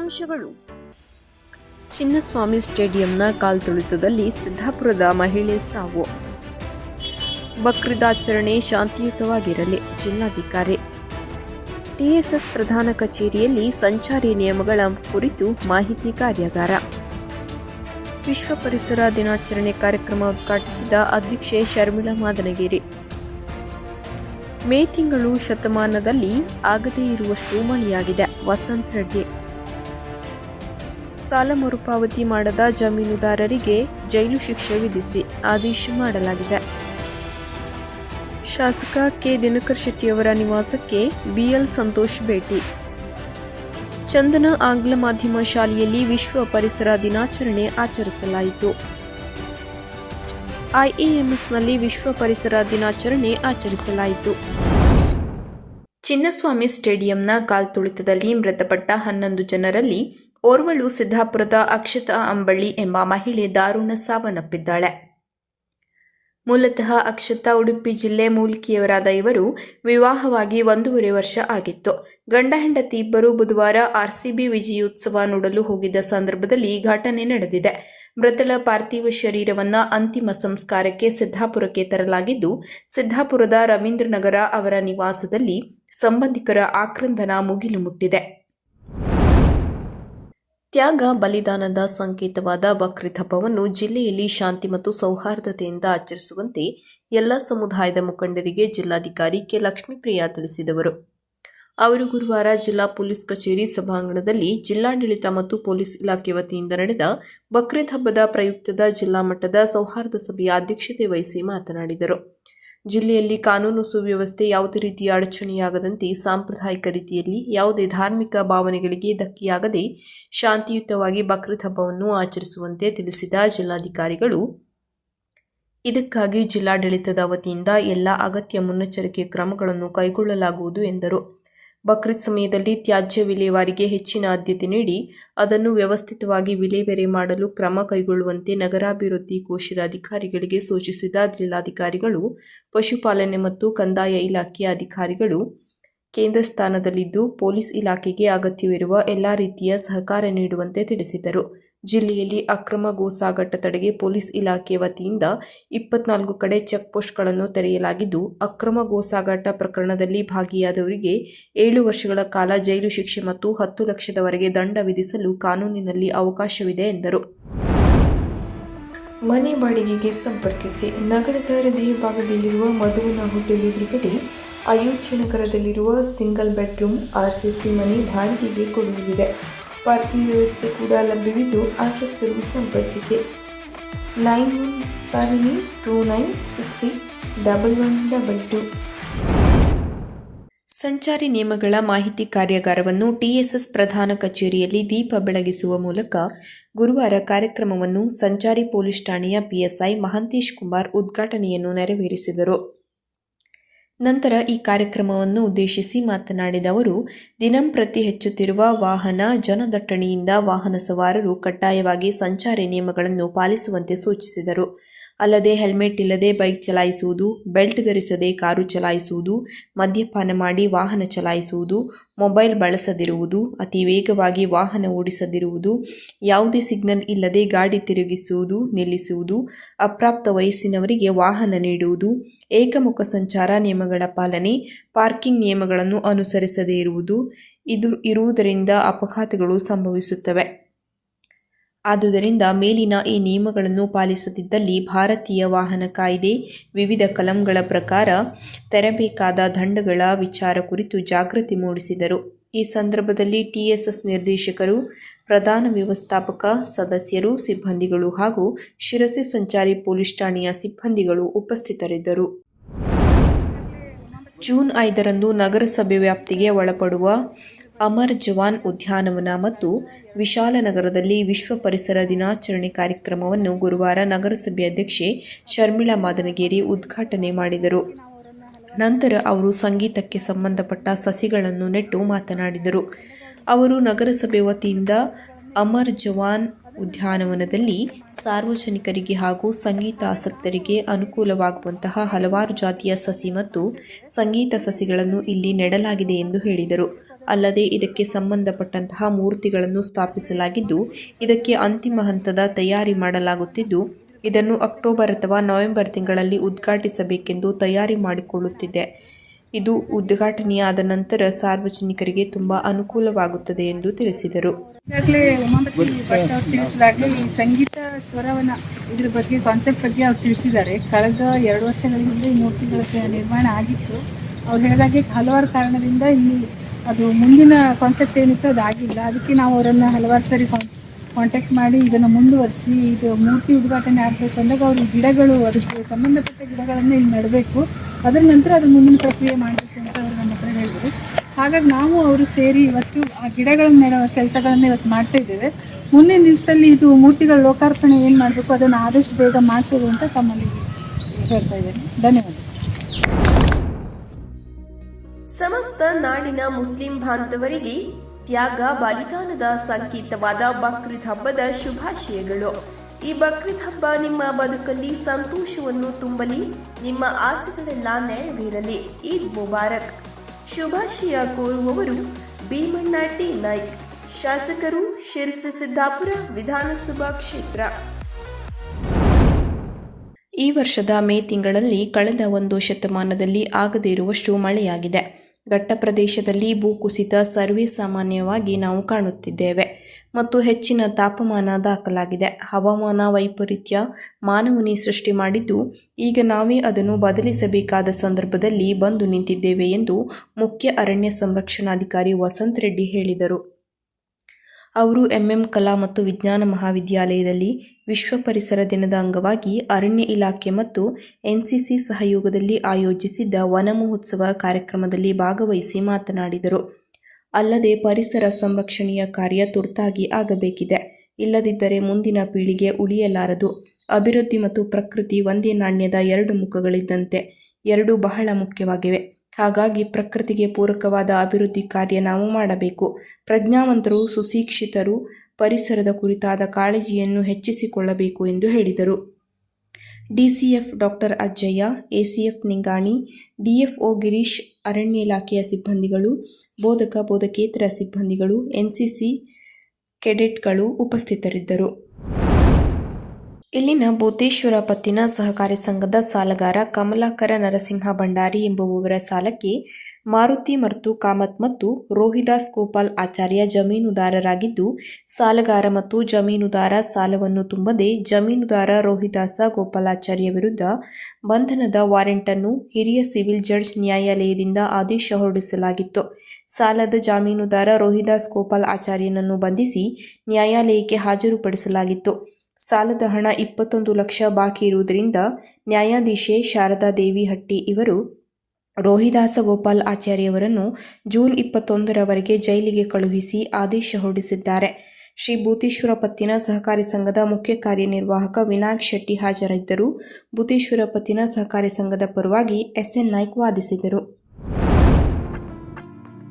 ಮುಖ್ಯಾಂಶಗಳು ಚಿನ್ನಸ್ವಾಮಿ ಸ್ಟೇಡಿಯಂನ ಕಾಲ್ತುಳಿತದಲ್ಲಿ ಸಿದ್ದಾಪುರದ ಮಹಿಳೆ ಸಾವು. ಬಕ್ರೀದಾಚರಣೆ ಶಾಂತಿಯುತವಾಗಿರಲಿ, ಜಿಲ್ಲಾಧಿಕಾರಿ. ಟಿಎಸ್ಎಸ್ ಪ್ರಧಾನ ಕಚೇರಿಯಲ್ಲಿ ಸಂಚಾರಿ ನಿಯಮಗಳ ಕುರಿತು ಮಾಹಿತಿ ಕಾರ್ಯಾಗಾರ. ವಿಶ್ವ ಪರಿಸರ ದಿನಾಚರಣೆ ಕಾರ್ಯಕ್ರಮ ಉದ್ಘಾಟಿಸಿದ ಅಧ್ಯಕ್ಷೆ ಶರ್ಮಿಳಾ ಮಾದನಗಿರಿ. ಮೇ ತಿಂಗಳು ಶತಮಾನದಲ್ಲಿ ಆಗದೇ ಇರುವಷ್ಟು ಮಳೆಯಾಗಿದೆ. ವಸಂತ ರೆಡ್ಡಿ. ಸಾಲ ಮರುಪಾವತಿ ಮಾಡದ ಜಮೀನುದಾರರಿಗೆ ಜೈಲು ಶಿಕ್ಷೆ ವಿಧಿಸಿ ಆದೇಶ ಮಾಡಲಾಗಿದೆ. ಶಾಸಕ ಕೆ. ದಿನಕರ್ ಶೆಟ್ಟಿಯವರ ನಿವಾಸಕ್ಕೆ ಬಿಎಲ್ ಸಂತೋಷ್ ಭೇಟಿ. ಚಂದನ ಆಂಗ್ಲ ಮಾಧ್ಯಮ ಶಾಲೆಯಲ್ಲಿ ವಿಶ್ವ ಪರಿಸರ ದಿನಾಚರಣೆ ಆಚರಿಸಲಾಯಿತು. ಐಎಎಂಎಸ್ನಲ್ಲಿ ವಿಶ್ವ ಪರಿಸರ ದಿನಾಚರಣೆ ಆಚರಿಸಲಾಯಿತು. ಚಿನ್ನಸ್ವಾಮಿ ಸ್ಟೇಡಿಯಂನ ಕಾಲ್ತುಳಿತದಲ್ಲಿ ಮೃತಪಟ್ಟ ಹನ್ನೊಂದು ಜನರಲ್ಲಿ ಓರ್ವಳು ಸಿದ್ದಾಪುರದ ಅಕ್ಷತಾ ಅಂಬಳ್ಳಿ ಎಂಬ ಮಹಿಳೆ ದಾರುಣ ಸಾವನ್ನಪ್ಪಿದ್ದಾಳೆ. ಮೂಲತಃ ಅಕ್ಷತಾ ಉಡುಪಿ ಜಿಲ್ಲೆ ಮೂಲ್ಕಿಯವರಾದ ಇವರು ವಿವಾಹವಾಗಿ ಒಂದೂವರೆ ವರ್ಷ ಆಗಿತ್ತು. ಗಂಡ ಹೆಂಡತಿ ಇಬ್ಬರು ಬುಧವಾರ ಆರ್ಸಿಬಿ ವಿಜಯೋತ್ಸವ ನೋಡಲು ಹೋಗಿದ್ದ ಸಂದರ್ಭದಲ್ಲಿ ಘಟನೆ ನಡೆದಿದೆ. ಮೃತಳ ಪಾರ್ಥಿವ ಶರೀರವನ್ನ ಅಂತಿಮ ಸಂಸ್ಕಾರಕ್ಕೆ ಸಿದ್ದಾಪುರಕ್ಕೆ ತರಲಾಗಿದ್ದು ಸಿದ್ದಾಪುರದ ರವೀಂದ್ರನಗರ ಅವರ ನಿವಾಸದಲ್ಲಿ ಸಂಬಂಧಿಕರ ಆಕ್ರಂದನ ಮುಗಿಲು ಮುಟ್ಟಿದೆ. ತ್ಯಾಗ, ಬಲಿದಾನದ ಸಂಕೇತವಾದ ಬಕ್ರೀದ್ ಹಬ್ಬವನ್ನು ಜಿಲ್ಲೆಯಲ್ಲಿ ಶಾಂತಿ ಮತ್ತು ಸೌಹಾರ್ದತೆಯಿಂದ ಆಚರಿಸುವಂತೆ ಎಲ್ಲ ಸಮುದಾಯದ ಮುಖಂಡರಿಗೆ ಜಿಲ್ಲಾಧಿಕಾರಿ ಕೆ. ಲಕ್ಷ್ಮೀಪ್ರಿಯಾ ತಿಳಿಸಿದವರು. ಅವರು ಗುರುವಾರ ಜಿಲ್ಲಾ ಪೊಲೀಸ್ ಕಚೇರಿ ಸಭಾಂಗಣದಲ್ಲಿ ಜಿಲ್ಲಾಡಳಿತ ಮತ್ತು ಪೊಲೀಸ್ ಇಲಾಖೆ ವತಿಯಿಂದ ನಡೆದ ಬಕ್ರೀದ್ ಹಬ್ಬದ ಪ್ರಯುಕ್ತದ ಜಿಲ್ಲಾ ಮಟ್ಟದ ಸೌಹಾರ್ದ ಸಭೆಯ ಅಧ್ಯಕ್ಷತೆ ವಹಿಸಿ ಮಾತನಾಡಿದರು. ಜಿಲ್ಲೆಯಲ್ಲಿ ಕಾನೂನು ಸುವ್ಯವಸ್ಥೆ ಯಾವುದೇ ರೀತಿಯ ಅಡಚಣೆಯಾಗದಂತೆ ಸಾಂಪ್ರದಾಯಿಕ ರೀತಿಯಲ್ಲಿ ಯಾವುದೇ ಧಾರ್ಮಿಕ ಭಾವನೆಗಳಿಗೆ ಧಕ್ಕೆಯಾಗದೆ ಶಾಂತಿಯುತವಾಗಿ ಬಕ್ರೀದ್ ಹಬ್ಬವನ್ನು ಆಚರಿಸುವಂತೆ ತಿಳಿಸಿದ ಜಿಲ್ಲಾಧಿಕಾರಿಗಳು. ಇದಕ್ಕಾಗಿ ಜಿಲ್ಲಾಡಳಿತದ ವತಿಯಿಂದ ಎಲ್ಲ ಅಗತ್ಯ ಮುನ್ನೆಚ್ಚರಿಕೆ ಕ್ರಮಗಳನ್ನು ಕೈಗೊಳ್ಳಲಾಗುವುದು ಎಂದರು. ಬಕ್ರೀದ್ ಸಮಯದಲ್ಲಿ ತ್ಯಾಜ್ಯ ವಿಲೇವಾರಿಗೆ ಹೆಚ್ಚಿನ ಆದ್ಯತೆ ನೀಡಿ ಅದನ್ನು ವ್ಯವಸ್ಥಿತವಾಗಿ ವಿಲೇವಾರಿ ಮಾಡಲು ಕ್ರಮ ಕೈಗೊಳ್ಳುವಂತೆ ನಗರಾಭಿವೃದ್ಧಿ ಕೋಶದ ಅಧಿಕಾರಿಗಳಿಗೆ ಸೂಚಿಸಿದ ಜಿಲ್ಲಾಧಿಕಾರಿಗಳು, ಪಶುಪಾಲನೆ ಮತ್ತು ಕಂದಾಯ ಇಲಾಖೆಯ ಅಧಿಕಾರಿಗಳು, ಕೇಂದ್ರ ಸ್ಥಾನದಲ್ಲಿದ್ದು ಪೊಲೀಸ್ ಇಲಾಖೆಗೆ ಅಗತ್ಯವಿರುವ ಎಲ್ಲ ರೀತಿಯ ಸಹಕಾರ ನೀಡುವಂತೆ ತಿಳಿಸಿದರು. ಜಿಲ್ಲೆಯಲ್ಲಿ ಅಕ್ರಮ ಗೋಸಾಗಾಟ ತಡೆಗೆ ಪೊಲೀಸ್ ಇಲಾಖೆ ವತಿಯಿಂದ ಇಪ್ಪತ್ನಾಲ್ಕು ಕಡೆ ಚೆಕ್ ಪೋಸ್ಟ್ಗಳನ್ನು ತೆರೆಯಲಾಗಿದ್ದು, ಅಕ್ರಮ ಗೋಸಾಗಾಟ ಪ್ರಕರಣದಲ್ಲಿ ಭಾಗಿಯಾದವರಿಗೆ ಏಳು ವರ್ಷಗಳ ಕಾಲ ಜೈಲು ಶಿಕ್ಷೆ ಮತ್ತು ಹತ್ತು ಲಕ್ಷದವರೆಗೆ ದಂಡ ವಿಧಿಸಲು ಕಾನೂನಿನಲ್ಲಿ ಅವಕಾಶವಿದೆ ಎಂದರು. ಮನೆ ಬಾಡಿಗೆಗೆ ಸಂಪರ್ಕಿಸಿ ನಗರದ ಹೃದಯ ಭಾಗದಲ್ಲಿರುವ ಮಧುವನ ಹೋಟೆಲ್ ಎದುರುಗಡೆ ಅಯೋಧ್ಯ ನಗರದಲ್ಲಿರುವ ಸಿಂಗಲ್ ಬೆಡ್ರೂಮ್ ಆರ್ಸಿಸಿ ಮನೆ ಬಾಡಿಗೆಗೆ ಕೊಡುವುದಿದೆ ಪಾರ್ಕಿಂಗ್ ವ್ಯವಸ್ಥೆ ಕೂಡ ಲಭ್ಯವಿದ್ದು ಆಸಕ್ತರು ಸಂಪರ್ಕಿಸಿ. Nine one seven eight two nine six eight double one double two. ಸಂಚಾರಿ ನಿಯಮಗಳ ಮಾಹಿತಿ ಕಾರ್ಯಾಗಾರವನ್ನು ಟಿಎಸ್ಎಸ್ ಪ್ರಧಾನ ಕಚೇರಿಯಲ್ಲಿ ದೀಪ ಬೆಳಗಿಸುವ ಮೂಲಕ ಗುರುವಾರ ಕಾರ್ಯಕ್ರಮವನ್ನು ಸಂಚಾರಿ ಪೊಲೀಸ್ ಠಾಣೆಯ ಪಿಎಸ್ಐ ಮಹಂತೇಶ್ ಕುಮಾರ್ ಉದ್ಘಾಟನೆಯನ್ನು ನೆರವೇರಿಸಿದರು. ನಂತರ ಈ ಕಾರ್ಯಕ್ರಮವನ್ನು ಉದ್ದೇಶಿಸಿ ಮಾತನಾಡಿದ ಅವರು ದಿನಂಪ್ರತಿ ಹೆಚ್ಚುತ್ತಿರುವ ವಾಹನ, ಜನದಟ್ಟಣೆಯಿಂದ ವಾಹನ ಸವಾರರು ಕಡ್ಡಾಯವಾಗಿ ಸಂಚಾರಿ ನಿಯಮಗಳನ್ನು ಪಾಲಿಸುವಂತೆ ಸೂಚಿಸಿದರು. ಅಲ್ಲದೆ ಹೆಲ್ಮೆಟ್ ಇಲ್ಲದೆ ಬೈಕ್ ಚಲಾಯಿಸುವುದು, ಬೆಲ್ಟ್ ಧರಿಸದೆ ಕಾರು ಚಲಾಯಿಸುವುದು, ಮದ್ಯಪಾನ ಮಾಡಿ ವಾಹನ ಚಲಾಯಿಸುವುದು, ಮೊಬೈಲ್ ಬಳಸದಿರುವುದು, ಅತಿ ವೇಗವಾಗಿ ವಾಹನ ಓಡಿಸದಿರುವುದು, ಯಾವುದೇ ಸಿಗ್ನಲ್ ಇಲ್ಲದೆ ಗಾಡಿ ತಿರುಗಿಸುವುದು, ನಿಲ್ಲಿಸುವುದು, ಅಪ್ರಾಪ್ತ ವಯಸ್ಸಿನವರಿಗೆ ವಾಹನ ನೀಡುವುದು, ಏಕಮುಖ ಸಂಚಾರ ನಿಯಮಗಳ ಪಾಲನೆ, ಪಾರ್ಕಿಂಗ್ ನಿಯಮಗಳನ್ನು ಅನುಸರಿಸದೇ ಇರುವುದು, ಇದು ಇರುವುದರಿಂದ ಅಪಘಾತಗಳು ಸಂಭವಿಸುತ್ತವೆ. ಆದುದರಿಂದ ಮೇಲಿನ ಈ ನಿಯಮಗಳನ್ನು ಪಾಲಿಸದಿದ್ದಲ್ಲಿ ಭಾರತೀಯ ವಾಹನ ಕಾಯ್ದೆ, ವಿವಿಧ ಕಲಂಗಳ ಪ್ರಕಾರ ತೆರಬೇಕಾದ ದಂಡಗಳ ವಿಚಾರ ಕುರಿತು ಜಾಗೃತಿ ಮೂಡಿಸಿದರು. ಈ ಸಂದರ್ಭದಲ್ಲಿ ಟಿಎಸ್ಎಸ್ ನಿರ್ದೇಶಕರು, ಪ್ರಧಾನ ವ್ಯವಸ್ಥಾಪಕ ಸದಸ್ಯರು, ಸಿಬ್ಬಂದಿಗಳು ಹಾಗೂ ಶಿರಸಿ ಸಂಚಾರಿ ಪೊಲೀಸ್ ಠಾಣೆಯ ಸಿಬ್ಬಂದಿಗಳು ಉಪಸ್ಥಿತರಿದ್ದರು. ಜೂನ್ ಐದರಂದು ನಗರಸಭೆ ವ್ಯಾಪ್ತಿಗೆ ಒಳಪಡುವ ಅಮರ್ ಜವಾನ್ ಉದ್ಯಾನವನ ಮತ್ತು ವಿಶಾಲ ನಗರದಲ್ಲಿ ವಿಶ್ವ ಪರಿಸರ ದಿನಾಚರಣೆ ಕಾರ್ಯಕ್ರಮವನ್ನು ಗುರುವಾರ ನಗರಸಭೆ ಅಧ್ಯಕ್ಷೆ ಶರ್ಮಿಳಾ ಮಾದನಗೇರಿ ಉದ್ಘಾಟನೆ ಮಾಡಿದರು. ನಂತರ ಅವರು ಸಂಗೀತಕ್ಕೆ ಸಂಬಂಧಪಟ್ಟ ಸಸಿಗಳನ್ನು ನೆಟ್ಟು ಮಾತನಾಡಿದರು. ಅವರು ನಗರಸಭೆ ವತಿಯಿಂದ ಅಮರ್ ಜವಾನ್ ಉದ್ಯಾನವನದಲ್ಲಿ ಸಾರ್ವಜನಿಕರಿಗೆ ಹಾಗೂ ಸಂಗೀತಾಸಕ್ತರಿಗೆ ಅನುಕೂಲವಾಗುವಂತಹ ಹಲವಾರು ಜಾತಿಯ ಸಸಿ ಮತ್ತು ಸಂಗೀತ ಸಸಿಗಳನ್ನು ಇಲ್ಲಿ ನೆಡಲಾಗಿದೆ ಎಂದು ಹೇಳಿದರು. ಅಲ್ಲದೆ ಇದಕ್ಕೆ ಸಂಬಂಧಪಟ್ಟಂತಹ ಮೂರ್ತಿಗಳನ್ನು ಸ್ಥಾಪಿಸಲಾಗಿದ್ದು, ಇದಕ್ಕೆ ಅಂತಿಮ ಹಂತದ ತಯಾರಿ ಮಾಡಲಾಗುತ್ತಿದ್ದು, ಇದನ್ನು ಅಕ್ಟೋಬರ್ ಅಥವಾ ನವೆಂಬರ್ ತಿಂಗಳಲ್ಲಿ ಉದ್ಘಾಟಿಸಬೇಕೆಂದು ತಯಾರಿ ಮಾಡಿಕೊಳ್ಳುತ್ತಿದೆ. ಇದು ಉದ್ಘಾಟನೆಯಾದ ನಂತರ ಸಾರ್ವಜನಿಕರಿಗೆ ತುಂಬ ಅನುಕೂಲವಾಗುತ್ತದೆ ಎಂದು ತಿಳಿಸಿದರು. ಈಗಾಗಲೇ ಉಮಾಪತಿ ಭಟ್ ಅವ್ರು ತಿಳಿಸಿದಾಗಲೇ ಈ ಸಂಗೀತ ಸ್ವರವನ್ನ ಇದ್ರ ಬಗ್ಗೆ ಕಾನ್ಸೆಪ್ಟ್ ಬಗ್ಗೆ ಅವ್ರು ತಿಳಿಸಿದ್ದಾರೆ. ಕಳೆದ ಎರಡು ವರ್ಷಗಳ ಹಿಂದೆ ಈ ಮೂರ್ತಿಗಳ ನಿರ್ಮಾಣ ಆಗಿತ್ತು. ಅವ್ರು ಹೇಳಿದಾಗೆ ಹಲವಾರು ಕಾರಣದಿಂದ ಇಲ್ಲಿ ಅದು ಮುಂದಿನ ಕಾನ್ಸೆಪ್ಟ್ ಏನಿತ್ತು ಅದು ಆಗಿಲ್ಲ. ಅದಕ್ಕೆ ನಾವು ಅವರನ್ನು ಹಲವಾರು ಸರಿ ಕಾಂಟ್ಯಾಕ್ಟ್ ಮಾಡಿ ಇದನ್ನು ಮುಂದುವರಿಸಿ, ಇದು ಮೂರ್ತಿ ಉದ್ಘಾಟನೆ ಆಗಬೇಕು ಅಂದಾಗ ಅವರು ಗಿಡಗಳು, ಅದಕ್ಕೆ ಸಂಬಂಧಪಟ್ಟ ಗಿಡಗಳನ್ನು ಇಲ್ಲಿ ನೆಡಬೇಕು. ಅದರ ನಂತರ ಅದು ಮುಂದಿನ ಪ್ರಕ್ರಿಯೆ ಮಾಡಬೇಕು ಅಂತ ಅವರು ನಮ್ಮ ಹತ್ರ ಹೇಳಿದರು ಹಾಗಾಗಿ ನಾವು ಅವರು ಸೇರಿ ಇವತ್ತು ಆ ಗಿಡಗಳನ್ನು ನೆಡುವ ಕೆಲಸಗಳನ್ನು ಇವತ್ತು ಮಾಡ್ತಾ ಇದ್ದೇವೆ. ಮುಂದಿನ ದಿವಸದಲ್ಲಿ ಇದು ಮೂರ್ತಿಗಳ ಲೋಕಾರ್ಪಣೆ ಏನು ಮಾಡಬೇಕು, ಅದನ್ನು ಆದಷ್ಟು ಬೇಗ ಮಾಡ್ತೇವೆ ಅಂತ ತಮ್ಮಲ್ಲಿ ಹೇಳ್ತಾ ಇದ್ದೇನೆ. ಧನ್ಯವಾದ. ಸಮಸ್ತ ನಾಡಿನ ಮುಸ್ಲಿಂ ಬಾಂಧವರಿಗೆ ತ್ಯಾಗ ಬಲಿದಾನದ ಸಂಕೇತವಾದ ಬಕ್ರೀದ್ ಹಬ್ಬದ ಶುಭಾಶಯಗಳು. ಈ ಬಕ್ರೀದ್ ಹಬ್ಬ ನಿಮ್ಮ ಬದುಕಲ್ಲಿ ಸಂತೋಷವನ್ನು ತುಂಬಲಿ, ನಿಮ್ಮ ಆಸೆಗಳೆಲ್ಲ ನೆರವೇರಲಿ. ಈದ್ ಮುಬಾರಕ್. ಶುಭಾಶಯ ಕೋರುವವರು ಭೀಮಣ್ಣ ಟಿ ನಾಯ್ಕ್, ಶಾಸಕರು ಶಿರಸಿ ಸಿದ್ದಾಪುರ ವಿಧಾನಸಭಾ ಕ್ಷೇತ್ರ. ಈ ವರ್ಷದ ಮೇ ತಿಂಗಳಲ್ಲಿ ಕಳೆದ ಒಂದು ಶತಮಾನದಲ್ಲಿ ಆಗದೇ ಇರುವಷ್ಟು ಮಳೆಯಾಗಿದೆ. ಘಟ್ಟ ಪ್ರದೇಶದಲ್ಲಿ ಭೂಕುಸಿತ ಸರ್ವೇ ಸಾಮಾನ್ಯವಾಗಿ ನಾವು ಕಾಣುತ್ತಿದ್ದೇವೆ. ಮತ್ತು ಹೆಚ್ಚಿನ ತಾಪಮಾನ ದಾಖಲಾಗಿದೆ. ಹವಾಮಾನ ವೈಪರೀತ್ಯ ಮಾನವನೇ ಸೃಷ್ಟಿ ಮಾಡಿದ್ದು, ಈಗ ನಾವೇ ಅದನ್ನು ಬದಲಿಸಬೇಕಾದ ಸಂದರ್ಭದಲ್ಲಿ ಬಂದು ನಿಂತಿದ್ದೇವೆ ಎಂದು ಮುಖ್ಯ ಅರಣ್ಯ ಸಂರಕ್ಷಣಾಧಿಕಾರಿ ವಸಂತ್ ರೆಡ್ಡಿ ಹೇಳಿದರು. ಅವರು ಎಂಎಂ ಕಲಾ ಮತ್ತು ವಿಜ್ಞಾನ ಮಹಾವಿದ್ಯಾಲಯದಲ್ಲಿ ವಿಶ್ವ ಪರಿಸರ ದಿನದ ಅಂಗವಾಗಿ ಅರಣ್ಯ ಇಲಾಖೆ ಮತ್ತು ಎನ್ಸಿಸಿ ಸಹಯೋಗದಲ್ಲಿ ಆಯೋಜಿಸಿದ್ದ ವನ ಮಹೋತ್ಸವ ಕಾರ್ಯಕ್ರಮದಲ್ಲಿ ಭಾಗವಹಿಸಿ ಮಾತನಾಡಿದರು. ಅಲ್ಲದೆ ಪರಿಸರ ಸಂರಕ್ಷಣೆಯ ಕಾರ್ಯ ತುರ್ತಾಗಿ ಆಗಬೇಕಿದೆ. ಇಲ್ಲದಿದ್ದರೆ ಮುಂದಿನ ಪೀಳಿಗೆ ಉಳಿಯಲಾರದು. ಅಭಿವೃದ್ಧಿ ಮತ್ತು ಪ್ರಕೃತಿ ಒಂದೇ ನಾಣ್ಯದ ಎರಡು ಮುಖಗಳಿದ್ದಂತೆ ಎರಡೂ ಬಹಳ ಮುಖ್ಯವಾಗಿವೆ. ಹಾಗಾಗಿ ಪ್ರಕೃತಿಗೆ ಪೂರಕವಾದ ಅಭಿವೃದ್ಧಿ ಕಾರ್ಯ ನಾವು ಮಾಡಬೇಕು. ಪ್ರಜ್ಞಾವಂತರು, ಸುಶಿಕ್ಷಿತರು ಪರಿಸರದ ಕುರಿತಾದ ಕಾಳಜಿಯನ್ನು ಹೆಚ್ಚಿಸಿಕೊಳ್ಳಬೇಕು ಎಂದು ಹೇಳಿದರು. DCF doctor Ajjayya, ACF Ningani, DFO Girish, ಅರಣ್ಯ ಇಲಾಖೆಯ ಸಿಬ್ಬಂದಿಗಳು, ಬೋಧಕ, ಬೋಧಕೇತರ ಸಿಬ್ಬಂದಿಗಳು, ಎನ್ಸಿಸಿ ಕೆಡೆಟ್ಗಳು ಉಪಸ್ಥಿತರಿದ್ದರು. ಇಲ್ಲಿನ ಬೋಧೇಶ್ವರ ಪತ್ತಿನ ಸಹಕಾರಿ ಸಂಘದ ಸಾಲಗಾರ ಕಮಲಾಕರ ನರಸಿಂಹ ಭಂಡಾರಿ ಎಂಬುವವರ ಸಾಲಕ್ಕೆ ಮಾರುತಿ ಮರ್ತು ಕಾಮತ್ ಮತ್ತು ರೋಹಿದಾಸ್ ಗೋಪಾಲ್ ಆಚಾರ್ಯ ಜಮೀನುದಾರರಾಗಿದ್ದು, ಸಾಲಗಾರ ಮತ್ತು ಜಮೀನುದಾರ ಸಾಲವನ್ನು ತುಂಬದೆ ಜಮೀನುದಾರ ರೋಹಿದಾಸ ಗೋಪಾಲಾಚಾರ್ಯ ವಿರುದ್ಧ ಬಂಧನದ ವಾರೆಂಟನ್ನು ಹಿರಿಯ ಸಿವಿಲ್ ಜಡ್ಜ್ ನ್ಯಾಯಾಲಯದಿಂದ ಆದೇಶ ಹೊರಡಿಸಲಾಗಿತ್ತು. ಸಾಲದ ಜಾಮೀನುದಾರ ರೋಹಿದಾಸ್ ಗೋಪಾಲ್ ಆಚಾರ್ಯನನ್ನು ಬಂಧಿಸಿ ನ್ಯಾಯಾಲಯಕ್ಕೆ ಹಾಜರುಪಡಿಸಲಾಗಿತ್ತು. ಸಾಲದ ಹಣ ಇಪ್ಪತ್ತೊಂದು ಲಕ್ಷ ಬಾಕಿ ಇರುವುದರಿಂದ ನ್ಯಾಯಾಧೀಶೆ ಶಾರದಾ ದೇವಿ ಹಟ್ಟಿ ಇವರು ರೋಹಿದಾಸ ಗೋಪಾಲ್ ಆಚಾರ್ಯವರನ್ನು ಜೂನ್ ಇಪ್ಪತ್ತೊಂದರವರೆಗೆ ಜೈಲಿಗೆ ಕಳುಹಿಸಿ ಆದೇಶ ಹೊರಡಿಸಿದ್ದಾರೆ. ಶ್ರೀ ಭೂತೇಶ್ವರ ಪತ್ತಿನ ಸಹಕಾರಿ ಸಂಘದ ಮುಖ್ಯ ಕಾರ್ಯನಿರ್ವಾಹಕ ವಿನಾಯಕ್ ಶೆಟ್ಟಿ ಹಾಜರಿದ್ದರು. ಭೂತೇಶ್ವರ ಪತ್ತಿನ ಸಹಕಾರಿ ಸಂಘದ ಪರವಾಗಿ ಎಸ್ಎನ್ ನಾಯ್ಕ್ ವಾದಿಸಿದರು.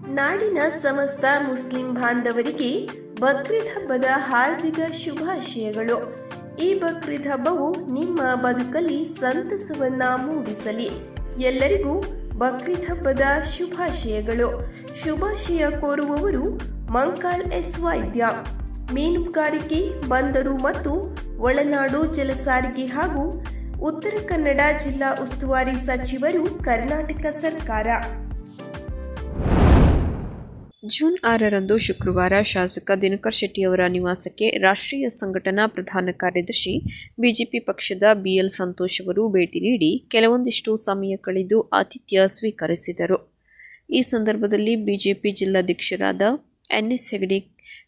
ನಾಡಿನ ಸಮಸ್ತ ಮುಸ್ಲಿಂ ಬಾಂಧವರಿಗೆ ಬಕ್ರೀದ್ ಹಬ್ಬದ ಹಾರ್ದಿಕ ಶುಭಾಶಯಗಳು. ಈ ಬಕ್ರೀದ್ ಹಬ್ಬವು ನಿಮ್ಮ ಬದುಕಲ್ಲಿ ಸಂತಸವನ್ನ ಮೂಡಿಸಲಿ. ಎಲ್ಲರಿಗೂ ಬಕ್ರೀದ್ ಹಬ್ಬದ ಶುಭಾಶಯಗಳು. ಶುಭಾಶಯ ಕೋರುವವರು ಮಂಕಾಳ್ ಎಸ್ ವೈದ್ಯ. ಮೀನುಗಾರಿಕೆ ಬಂದರು ಮತ್ತು ಒಳನಾಡು ಜಲಸಾರಿಗೆ ಹಾಗೂ ಉತ್ತರ ಕನ್ನಡ ಜಿಲ್ಲಾ ಉಸ್ತುವಾರಿ ಸಚಿವರು ಕರ್ನಾಟಕ ಸರ್ಕಾರ. ಜೂನ್ ಆರರಂದು ಶುಕ್ರವಾರ ಶಾಸಕ ದಿನಕರ್ ಶೆಟ್ಟಿಯವರ ನಿವಾಸಕ್ಕೆ ರಾಷ್ಟ್ರೀಯ ಸಂಘಟನಾ ಪ್ರಧಾನ ಕಾರ್ಯದರ್ಶಿ ಬಿಜೆಪಿ ಪಕ್ಷದ ಬಿಎಲ್ ಸಂತೋಷ್ ಅವರು ಭೇಟಿ ನೀಡಿ ಕೆಲವೊಂದಿಷ್ಟು ಸಮಯ ಕಳೆದು ಆತಿಥ್ಯ ಸ್ವೀಕರಿಸಿದರು. ಈ ಸಂದರ್ಭದಲ್ಲಿ ಬಿಜೆಪಿ ಜಿಲ್ಲಾಧ್ಯಕ್ಷರಾದ ಎನ್ಎಸ್ ಹೆಗಡೆ,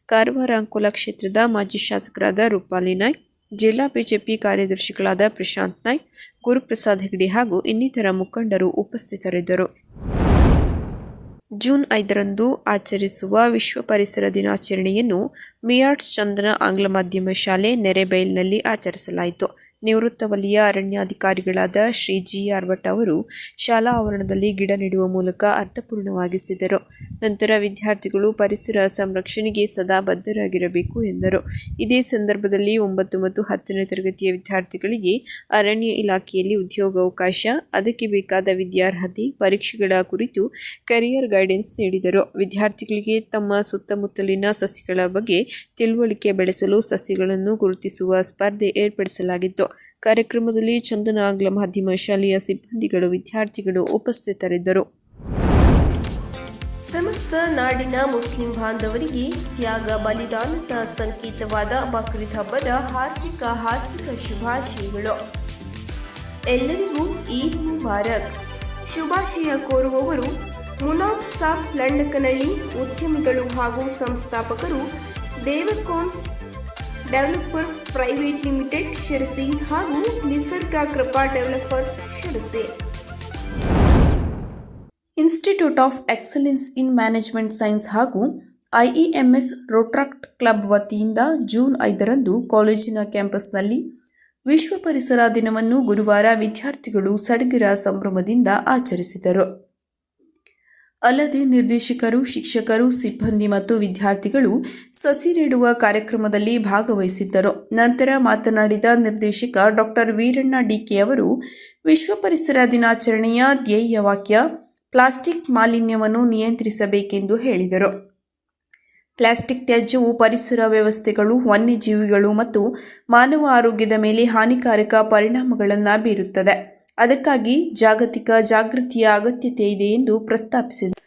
ಕಾರವಾರ ಅಂಕೋಲ ಕ್ಷೇತ್ರದ ಮಾಜಿ ಶಾಸಕರಾದ ರೂಪಾಲಿ ನಾಯ್, ಜಿಲ್ಲಾ ಬಿಜೆಪಿ ಕಾರ್ಯದರ್ಶಿಗಳಾದ ಪ್ರಶಾಂತ್ ನಾಯ್, ಗುರುಪ್ರಸಾದ್ ಹೆಗಡೆ ಹಾಗೂ ಇನ್ನಿತರ ಮುಖಂಡರು ಉಪಸ್ಥಿತರಿದ್ದರು. ಜೂನ್ ಐದರಂದು ಆಚರಿಸುವ ವಿಶ್ವ ಪರಿಸರ ದಿನಾಚರಣೆಯನ್ನು ಮಿಯಾಟ್ಸ್ ಚಂದನ ಆಂಗ್ಲ ಮಾಧ್ಯಮ ಶಾಲೆ ನೆರೆಬೈಲ್ನಲ್ಲಿ ಆಚರಿಸಲಾಯಿತು. ನಿವೃತ್ತ ವಲಯ ಅರಣ್ಯಾಧಿಕಾರಿಗಳಾದ ಶ್ರೀ ಜಿ ಆರ್ ಭಟ್ ಅವರು ಶಾಲಾ ಆವರಣದಲ್ಲಿ ಗಿಡ ನೆಡುವ ಮೂಲಕ ಅರ್ಥಪೂರ್ಣವಾಗಿಸಿದರು. ನಂತರ ವಿದ್ಯಾರ್ಥಿಗಳು ಪರಿಸರ ಸಂರಕ್ಷಣೆಗೆ ಸದಾ ಬದ್ಧರಾಗಿರಬೇಕು ಎಂದರು. ಇದೇ ಸಂದರ್ಭದಲ್ಲಿ ಒಂಬತ್ತು ಮತ್ತು ಹತ್ತನೇ ತರಗತಿಯ ವಿದ್ಯಾರ್ಥಿಗಳಿಗೆ ಅರಣ್ಯ ಇಲಾಖೆಯಲ್ಲಿ ಉದ್ಯೋಗಾವಕಾಶ, ಅದಕ್ಕೆ ಬೇಕಾದ ವಿದ್ಯಾರ್ಹತೆ, ಪರೀಕ್ಷೆಗಳ ಕುರಿತು ಕರಿಯರ್ ಗೈಡೆನ್ಸ್ ನೀಡಿದರು. ವಿದ್ಯಾರ್ಥಿಗಳಿಗೆ ತಮ್ಮ ಸುತ್ತಮುತ್ತಲಿನ ಸಸ್ಯಗಳ ಬಗ್ಗೆ ತಿಳುವಳಿಕೆ ಬೆಳೆಸಲು ಸಸ್ಯಗಳನ್ನು ಗುರುತಿಸುವ ಸ್ಪರ್ಧೆ ಏರ್ಪಡಿಸಲಾಗಿತ್ತು. ಕಾರ್ಯಕ್ರಮದಲ್ಲಿ ಚಂದನ ಆಂಗ್ಲ ಮಾಧ್ಯಮ ಶಾಲೆಯ ಸಿಬ್ಬಂದಿಗಳು, ವಿದ್ಯಾರ್ಥಿಗಳು ಉಪಸ್ಥಿತರಿದ್ದರು. ಸಮಸ್ತ ನಾಡಿನ ಮುಸ್ಲಿಂ ಬಾಂಧವರಿಗೆ ತ್ಯಾಗ ಬಲಿದಾನದ ಸಂಕೇತವಾದ ಬಕ್ರೀದ್ ಹಬ್ಬದ ಹಾರ್ದಿಕ ಹಾರ್ದಿಕ ಶುಭಾಶಯಗಳು. ಎಲ್ಲರಿಗೂ ಈದ್ ಮುಬಾರಕ್. ಶುಭಾಶಯ ಕೋರುವವರು ಮುನಾಬ್ ಸಾಬ್ ಲಂಡಕನಳ್ಳಿ ಉದ್ಯಮಿಗಳು ಹಾಗೂ ಸಂಸ್ಥಾಪಕರು Devakons developers private limited, Sirsi ಹಾಗೂ Nisarga Krupa developers, Sirsi. Institute of excellence in management science ಹಾಗೂ ಐಇಎಂಎಸ್ ರೋಟ್ರಾಕ್ಟ್ ಕ್ಲಬ್ ವತಿಯಿಂದ ಜೂನ್ ಐದರಂದು ಕಾಲೇಜಿನ ಕ್ಯಾಂಪಸ್ನಲ್ಲಿ ವಿಶ್ವ ಪರಿಸರ ದಿನವನ್ನು ಗುರುವಾರ ವಿದ್ಯಾರ್ಥಿಗಳು ಸಡಗರ ಸಂಭ್ರಮದಿಂದ ಆಚರಿಸಿದರು. ಅಲ್ಲದೆ ನಿರ್ದೇಶಕರು, ಶಿಕ್ಷಕರು, ಸಿಬ್ಬಂದಿ ಮತ್ತು ವಿದ್ಯಾರ್ಥಿಗಳು ಸಸಿ ನೆಡುವ ಕಾರ್ಯಕ್ರಮದಲ್ಲಿ ಭಾಗವಹಿಸಿದ್ದರು. ನಂತರ ಮಾತನಾಡಿದ ನಿರ್ದೇಶಕ ಡಾಕ್ಟರ್ ವೀರಣ್ಣ ಡಿಕೆ ಅವರು, ವಿಶ್ವ ಪರಿಸರ ದಿನಾಚರಣೆಯ ಧ್ಯೇಯ ವಾಕ್ಯ, ಪ್ಲಾಸ್ಟಿಕ್ ಮಾಲಿನ್ಯವನ್ನು ನಿಯಂತ್ರಿಸಬೇಕೆಂದು ಹೇಳಿದರು. ಪ್ಲಾಸ್ಟಿಕ್ ತ್ಯಾಜ್ಯವು ಪರಿಸರ ವ್ಯವಸ್ಥೆಗಳು, ವನ್ಯಜೀವಿಗಳು ಮತ್ತು ಮಾನವ ಆರೋಗ್ಯದ ಮೇಲೆ ಹಾನಿಕಾರಕ ಪರಿಣಾಮಗಳನ್ನು ಬೀರುತ್ತದೆ. ಅದಕ್ಕಾಗಿ ಜಾಗತಿಕ ಜಾಗೃತಿಯ ಅಗತ್ಯತೆ ಇದೆ ಎಂದು ಪ್ರಸ್ತಾಪಿಸಿದರು.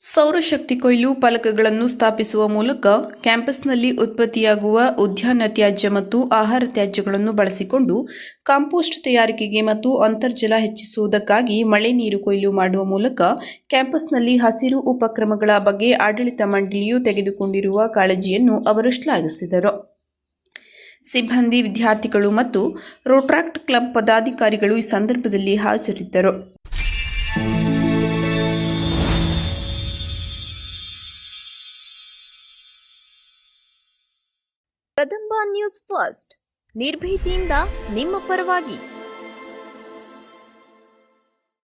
ಸೌರಶಕ್ತಿ ಕೊಯ್ಲು ಫಲಕಗಳನ್ನು ಸ್ಥಾಪಿಸುವ ಮೂಲಕ ಕ್ಯಾಂಪಸ್ನಲ್ಲಿ ಉತ್ಪತ್ತಿಯಾಗುವ ಉದ್ಯಾನ ತ್ಯಾಜ್ಯ ಮತ್ತು ಆಹಾರ ತ್ಯಾಜ್ಯಗಳನ್ನು ಬಳಸಿಕೊಂಡು ಕಾಂಪೋಸ್ಟ್ ತಯಾರಿಕೆಗೆ ಮತ್ತು ಅಂತರ್ಜಲ ಹೆಚ್ಚಿಸುವುದಕ್ಕಾಗಿ ಮಳೆ ನೀರು ಕೊಯ್ಲು ಮಾಡುವ ಮೂಲಕ ಕ್ಯಾಂಪಸ್ನಲ್ಲಿ ಹಸಿರು ಉಪಕ್ರಮಗಳ ಬಗ್ಗೆ ಆಡಳಿತ ಮಂಡಳಿಯು ತೆಗೆದುಕೊಂಡಿರುವ ಕಾಳಜಿಯನ್ನು ಅವರು ಶ್ಲಾಘಿಸಿದರು. ಸಿಬ್ಬಂದಿ ವಿದ್ಯಾರ್ಥಿಗಳು ಮತ್ತು ರೋಟ್ರಾಕ್ಟ್ ಕ್ಲಬ್ ಪದಾಧಿಕಾರಿಗಳು ಈ ಸಂದರ್ಭದಲ್ಲಿ ಹಾಜರಿದ್ದರು. Kadamba news first. ನಿರ್ಭೀತಿಯಿಂದ ನಿಮ್ಮ ಪರವಾಗಿ.